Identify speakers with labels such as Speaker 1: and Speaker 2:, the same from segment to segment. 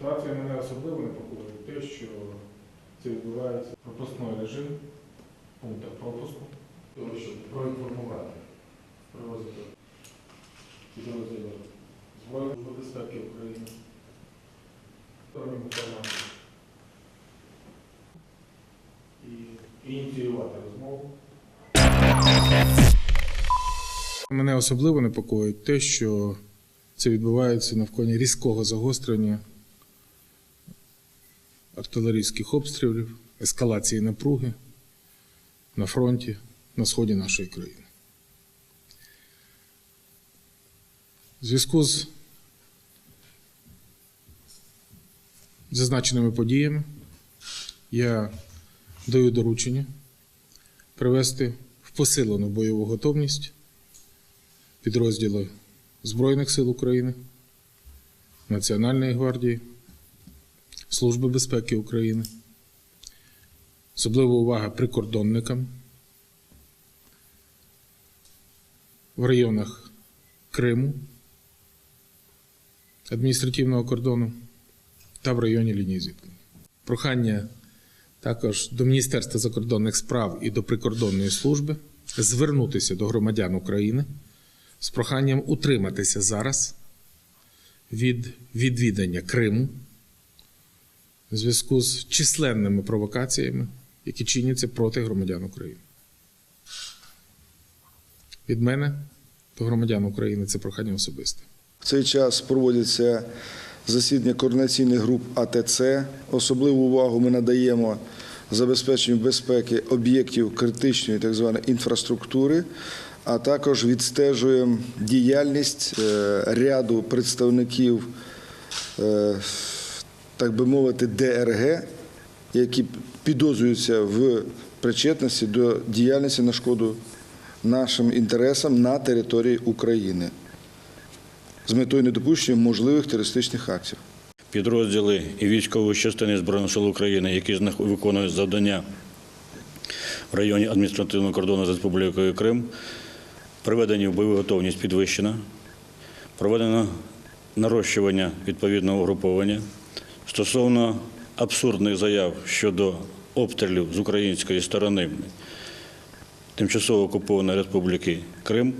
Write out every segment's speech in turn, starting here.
Speaker 1: Ситуація мене особливо непокоїть те, що це відбувається. Пропускний режим в пунктах пропуску, того, щоб проінформувати про розвиток підрозділів Збройних Сил безпеки України. І ініціювати розмову. Мене особливо непокоїть те, що це відбувається навколо різкого загострення артилерійських обстрілів, ескалації напруги на фронті на сході нашої країни. В зв'язку з зазначеними подіями я даю доручення привести в посилену бойову готовність підрозділи Збройних сил України, Національної гвардії, Служби безпеки України. Особлива увага прикордонникам в районах Криму, адміністративного кордону та в районі лінії зіткнення. Прохання також до Міністерства закордонних справ і до прикордонної служби звернутися до громадян України з проханням утриматися зараз від відвідання Криму в зв'язку з численними провокаціями, які чиняться проти громадян України. Від мене до громадян України це прохання особисте.
Speaker 2: В цей час проводяться засідання координаційних груп АТЦ. Особливу увагу ми надаємо забезпеченню безпеки об'єктів критичної так званої інфраструктури, а також відстежуємо діяльність е, ряду представників, е, так би мовити, ДРГ, які підозрюються в причетності до діяльності на шкоду нашим інтересам на території України з метою недопущення можливих терористичних актів.
Speaker 3: підрозділи і військові частини Збройних сил України, які виконують завдання в районі адміністративного кордону з Республікою Крим, приведені в бойову готовність підвищена, проведено нарощування відповідного угруповання стосовно абсурдних заяв щодо обстрілів з української сторони тимчасово окупованої Республіки Крим.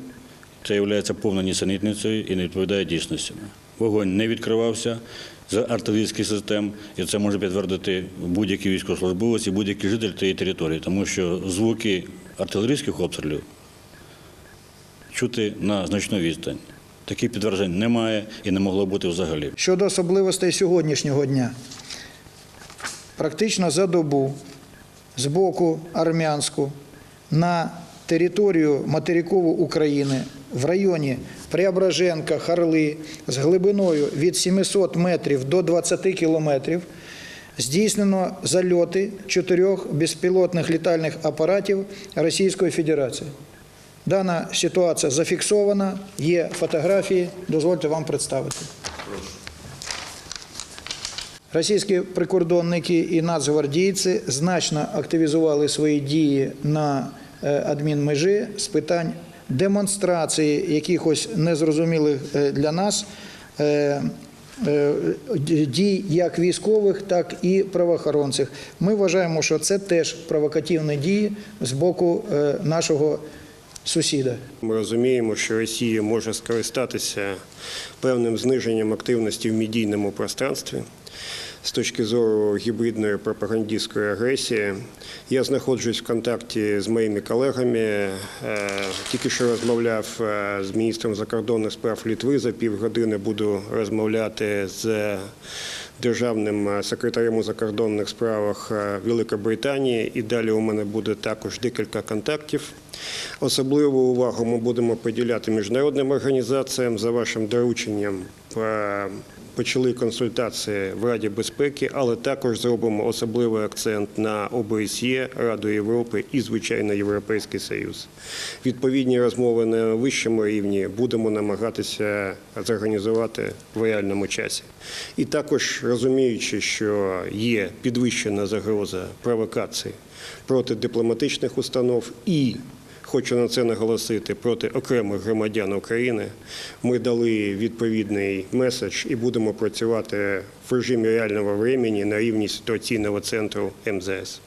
Speaker 3: Це є повною нісенітницею і не відповідає дійсності. Вогонь не відкривався з артилерійських систем, і це може підтвердити будь-який військовослужбовець і будь-який житель тієї території, тому що звуки артилерійських обстрілів чути на значну відстань. Таких підтверджень немає і не могло бути взагалі.
Speaker 4: Щодо особливостей сьогоднішнього дня, практично за добу з боку армянську на територію материкову України в районі Преображенка, Харли з глибиною від 700 метрів до 20 кілометрів здійснено зальоти чотирьох безпілотних літальних апаратів Російської Федерації. Дана ситуація зафіксована, є фотографії, дозвольте вам представити. Російські прикордонники і нацгвардійці значно активізували свої дії на е, адмінмежі з питань демонстрації якихось незрозумілих е, для нас е, дій як військових, так і правоохоронців. Ми вважаємо, що це теж провокативні дії з боку нашого сусіда.
Speaker 5: Ми розуміємо, що Росія може скористатися певним зниженням активності в медійному пространстві з точки зору гібридної пропагандистської агресії. Я знаходжусь в контакті з моїми колегами. Е, Тільки що розмовляв е, з міністром закордонних справ Літви. За півгодини буду розмовляти з державним е, секретарем у закордонних справах е, Великобританії. І далі у мене буде також декілька контактів. Особливу увагу ми будемо приділяти міжнародним організаціям за вашим дорученням. Почали консультації в Раді безпеки, але також зробимо особливий акцент на ОБСЄ, Раду Європи і, звичайно, Європейський Союз. Відповідні розмови на вищому рівні будемо намагатися зорганізувати в реальному часі. І також розуміючи, що є підвищена загроза провокацій проти дипломатичних установ і хочу на це наголосити, проти окремих громадян України. Ми дали відповідний меседж і будемо працювати в режимі реального времени на рівні ситуаційного центру МЗС.